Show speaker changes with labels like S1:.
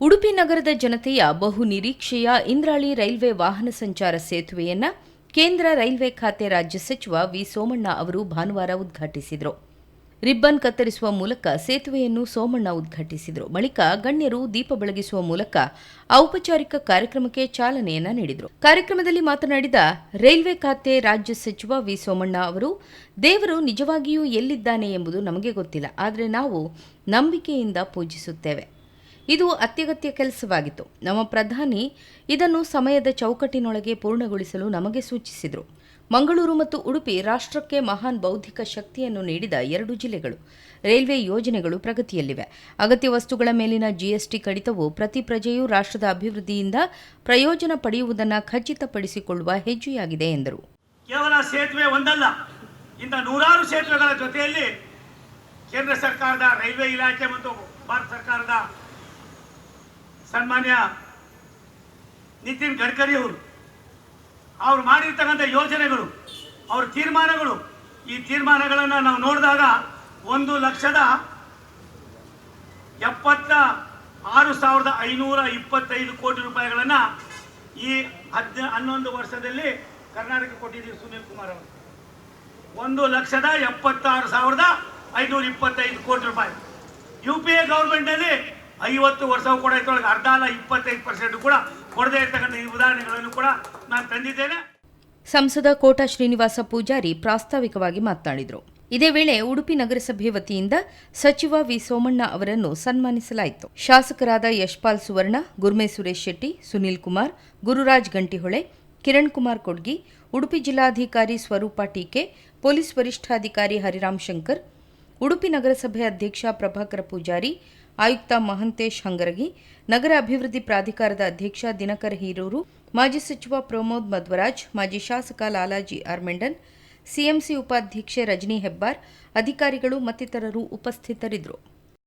S1: ಉಡುಪಿ ನಗರದ ಜನತೆಯ ಬಹು ನಿರೀಕ್ಷೆಯ ಇಂದ್ರಾಳಿ ರೈಲ್ವೆ ವಾಹನ ಸಂಚಾರ ಸೇತುವೆಯನ್ನ ಕೇಂದ್ರ ರೈಲ್ವೆ ಖಾತೆ ರಾಜ್ಯ ಸಚಿವ ವಿ ಸೋಮಣ್ಣ ಅವರು ಭಾನುವಾರ ಉದ್ಘಾಟಿಸಿದರು. ರಿಬ್ಬನ್ ಕತ್ತರಿಸುವ ಮೂಲಕ ಸೇತುವೆಯನ್ನು ಸೋಮಣ್ಣ ಉದ್ಘಾಟಿಸಿದರು. ಬಳಿಕ ಗಣ್ಯರು ದೀಪ ಬೆಳಗಿಸುವ ಮೂಲಕ ಔಪಚಾರಿಕ ಕಾರ್ಯಕ್ರಮಕ್ಕೆ ಚಾಲನೆಯನ್ನ ನೀಡಿದರು. ಕಾರ್ಯಕ್ರಮದಲ್ಲಿ ಮಾತನಾಡಿದ ರೈಲ್ವೆ ಖಾತೆ ರಾಜ್ಯ ಸಚಿವ ವಿ ಸೋಮಣ್ಣ ಅವರು, ದೇವರು ನಿಜವಾಗಿಯೂ ಎಲ್ಲಿದ್ದಾನೆ ಎಂಬುದು ನಮಗೆ ಗೊತ್ತಿಲ್ಲ. ಆದರೆ ನಾವು ನಂಬಿಕೆಯಿಂದ ಪೂಜಿಸುತ್ತೇವೆ. ಇದು ಅತ್ಯಗತ್ಯ ಕೆಲಸವಾಗಿತ್ತು. ನಮ್ಮ ಪ್ರಧಾನಿ ಇದನ್ನು ಸಮಯದ ಚೌಕಟ್ಟಿನೊಳಗೆ ಪೂರ್ಣಗೊಳಿಸಲು ನಮಗೆ ಸೂಚಿಸಿದರು. ಮಂಗಳೂರು ಮತ್ತು ಉಡುಪಿ ರಾಷ್ಟ್ರಕ್ಕೆ ಮಹಾನ್ ಬೌದ್ಧಿಕ ಶಕ್ತಿಯನ್ನು ನೀಡಿದ ಎರಡು ಜಿಲ್ಲೆಗಳು. ರೈಲ್ವೆ ಯೋಜನೆಗಳು ಪ್ರಗತಿಯಲ್ಲಿವೆ. ಅಗತ್ಯ ವಸ್ತುಗಳ ಮೇಲಿನ ಜಿಎಸ್ಟಿ ಕಡಿತವು ಪ್ರತಿ ಪ್ರಜೆಯೂ ರಾಷ್ಟ್ರದ ಅಭಿವೃದ್ಧಿಯಿಂದ ಪ್ರಯೋಜನ ಪಡೆಯುವುದನ್ನು ಖಚಿತಪಡಿಸಿಕೊಳ್ಳುವ ಹೆಜ್ಜೆಯಾಗಿದೆ, ಎಂದರು.
S2: ಕೇವಲ ಸೇತುವೆ ಒಂದಲ್ಲ ಇಂಥ ನೂರಾರು ಸೇತುವೆಗಳ ಜೊತೆಯಲ್ಲಿ ಕೇಂದ್ರ ಸರ್ಕಾರದ ರೈಲ್ವೆ ಇಲಾಖೆ ಮತ್ತು ಭಾರತ ಸರ್ಕಾರದ ಸನ್ಮಾನ್ಯ ನಿತಿನ್ ಗಡ್ಕರಿ ಅವರು. ಅವ್ರು ಮಾಡಿರ್ತಕ್ಕಂಥ ಯೋಜನೆಗಳು, ಅವ್ರ ತೀರ್ಮಾನಗಳು, ಈ ತೀರ್ಮಾನಗಳನ್ನು ನಾವು ನೋಡಿದಾಗ ಒಂದು ಲಕ್ಷದ ಎಪ್ಪತ್ತ ಆರು ಸಾವಿರದ ಐನೂರ ಇಪ್ಪತ್ತೈದು ಕೋಟಿ ರೂಪಾಯಿಗಳನ್ನು ಈ ಹದ್ ಹನ್ನೊಂದು ವರ್ಷದಲ್ಲಿ ಕರ್ನಾಟಕ ಕೊಟ್ಟಿದ್ದೀವಿ ಸುನೀಲ್ ಕುಮಾರ್ ಅವರು. ಒಂದು ಲಕ್ಷದ ಎಪ್ಪತ್ತಾರು ಸಾವಿರದ ಐನೂರ ಇಪ್ಪತ್ತೈದು ಕೋಟಿ ರೂಪಾಯಿ. ಯು ಪಿ ಎ ಗೌರ್ಮೆಂಟಲ್ಲಿ ಐವತ್ತು ವರ್ಷ ಕೂಡ ಇದ್ರೊಳಗೆ ಅರ್ಧ ಅಲ್ಲ, ಇಪ್ಪತ್ತೈದು ಪರ್ಸೆಂಟ್ ಕೂಡ ಕೊಡದೇ ಇರ್ತಕ್ಕಂಥ ಈ ಉದಾಹರಣೆಗಳನ್ನು ಕೂಡ ನಾನು ತಂದಿದ್ದೇನೆ.
S1: ಸಂಸದ ಕೋಟಾ ಶ್ರೀನಿವಾಸ ಪೂಜಾರಿ ಪ್ರಾಸ್ತಾವಿಕವಾಗಿ ಮಾತನಾಡಿದರು. ಇದೇ ವೇಳೆ ಉಡುಪಿ ನಗರಸಭೆ ವತಿಯಿಂದ ಸಚಿವ ವಿ ಸೋಮಣ್ಣ ಅವರನ್ನು ಸನ್ಮಾನಿಸಲಾಯಿತು. ಶಾಸಕರಾದ ಯಶ್ಪಾಲ್ ಸುವರ್ಣ, ಗುರ್ಮೆ ಸುರೇಶ್ ಶೆಟ್ಟಿ, ಸುನೀಲ್ ಕುಮಾರ್, ಗುರುರಾಜ್ ಗಂಟಿಹೊಳೆ, ಕಿರಣ್ ಕುಮಾರ್ ಕೊಡ್ಗಿ, ಉಡುಪಿ ಜಿಲ್ಲಾಧಿಕಾರಿ ಸ್ವರೂಪ ಟೀಕೆ, ಪೊಲೀಸ್ ವರಿಷ್ಠಾಧಿಕಾರಿ ಹರಿರಾಮ್ ಶಂಕರ್ ಉಡುಪಿ ನಗರಸಭೆ ಅಧ್ಯಕ್ಷ ಪ್ರಭಾಕರ ಪೂಜಾರಿ, ಆಯುಕ್ತ ಮಹಂತೇಶ್ ಹಂಗರಗಿ, ನಗರ ಅಭಿವೃದ್ಧಿ ಪ್ರಾಧಿಕಾರದ ಅಧ್ಯಕ್ಷ ದಿನಕರ ಹೀರೂರು, ಮಾಜಿ ಸಚಿವ ಪ್ರಮೋದ್ ಮಧ್ವರಾಜ್, ಮಾಜಿ ಶಾಸಕ ಲಾಲಾಜಿ ಆರ್ಮೆಂಡನ್, ಸಿಎಂಸಿ ಉಪಾಧ್ಯಕ್ಷೆ ರಜನಿ ಹೆಬ್ಬಾರ್, ಅಧಿಕಾರಿಗಳು ಮತ್ತಿತರರು ಉಪಸ್ಥಿತರಿದ್ದರು.